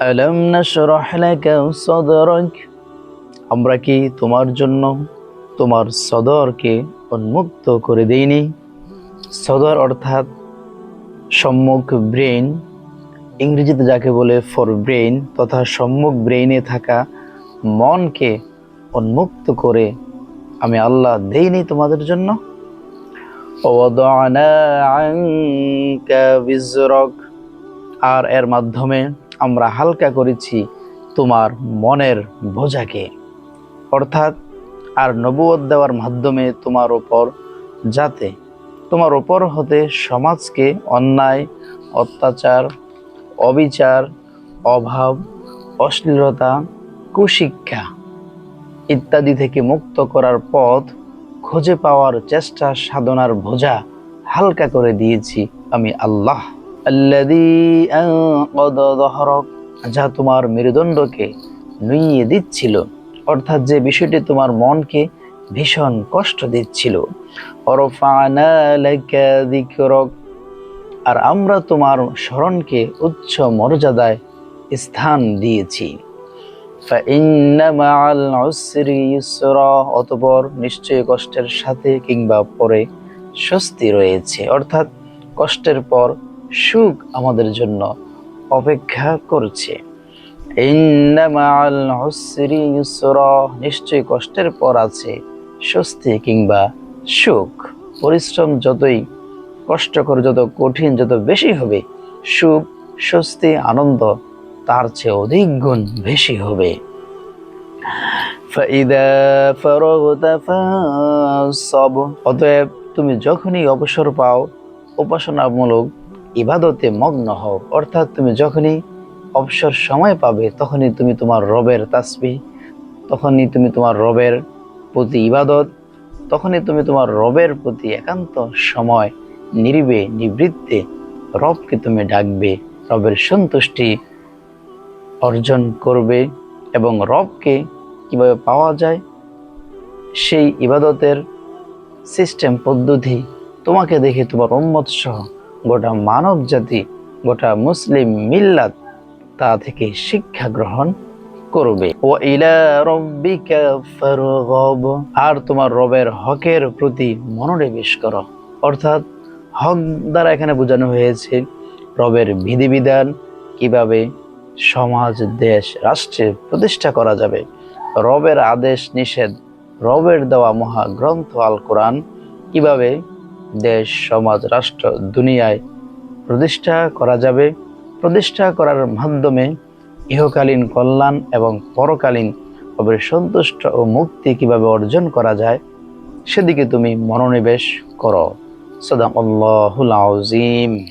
আলম নশরহ লাকা সদরক? আমরা কি তোমার জন্য তোমার সদরকে উন্মুক্ত করে দেইনি? সদর অর্থাৎ সম্মুখ ব্রেন ইংরেজিতে যাকে বলে ফর ব্রেন তথা সম্মুখ ব্রেইনে থাকা মনকে উন্মুক্ত করে আমি আল্লাহ দেইনি তোমাদের জন্য? আর এর মাধ্যমে আমরা হালকা করেছি তোমার মনের বোঝাকে। অর্থাৎ আর নবুয়ত দেওয়ার মাধ্যমে তোমার ওপর যাতে, তোমার ওপর হতে সমাজকে অন্যায়, অত্যাচার, অবিচার, অভাব, অশ্লীলতা, কুশিক্ষা ইত্যাদি থেকে মুক্ত করার পথ খুঁজে পাওয়ার চেষ্টা সাধনার বোঝা হালকা করে দিয়েছি আমি আল্লাহ। যা তোমার মেরুদণ্ডকে নুইয়ে দিচ্ছিল, অর্থাৎ যে বিষয়টি তোমার মনকে ভীষণ কষ্ট দিচ্ছিল। আর আমরা তোমার স্মরণকে উচ্চ মর্যাদায় স্থান দিয়েছি। অতপর নিশ্চয় কষ্টের সাথে কিংবা পরে স্বস্তি রয়েছে, অর্থাৎ কষ্টের পর সুখ আমাদের জন্য অপেক্ষা করছে। নিশ্চয়ই কষ্টের পর আছে স্বস্তি কিংবা সুখ। পরিশ্রম যতই কষ্টকর, যত কঠিন, যত বেশি হবে, সুখ, স্বস্তি, আনন্দ তার চেয়ে অধিক গুণ বেশি হবে। অতএব তুমি যখনই অবসর পাও, উপাসনামূলক ইবাদতে মগ্ন হও। অর্থাৎ তুমি যখনই অবসর সময় পাবে, তখনই তুমি তোমার রবের তাসবি তখনই তুমি তোমার রবের প্রতি ইবাদত, তখনই তুমি তোমার রবের প্রতি একান্ত সময় নিরিবে, নিবৃত্তে রবকে তুমি ডাকবে, রবের সন্তুষ্টি অর্জন করবে এবং রবকে কীভাবে পাওয়া যায়? সেই ইবাদতের সিস্টেম পদ্ধতি তোমাকে দেখে তোমার উম্মত সহ গোটা মানব জাতি গোটা মুসলিম মিল্লাত তা থেকে শিক্ষা গ্রহণ করবে। ও ইলা রব্বিকা আর তোমার রবের হকের প্রতি মনোনিবেশ করো। অর্থাৎ হক দ্বারা এখানে বোঝানো হয়েছে রবের বিধিবিধান কীভাবে সমাজ, দেশ, রাষ্ট্রে প্রতিষ্ঠা করা যাবে। রবের আদেশ নিষেধ, রবের দেওয়া মহাগ্রন্থ আল কোরআন কীভাবে দেশ, সমাজ, রাষ্ট্র, দুনিয়ায় প্রতিষ্ঠা করা যাবে। প্রতিষ্ঠা করার মাধ্যমে ইহকালীন কল্যাণ এবং পরকালীন রবের সন্তুষ্ট ও মুক্তি কীভাবে অর্জন করা যায়, সেদিকে তুমি মনোনিবেশ করো। সদাম আজিম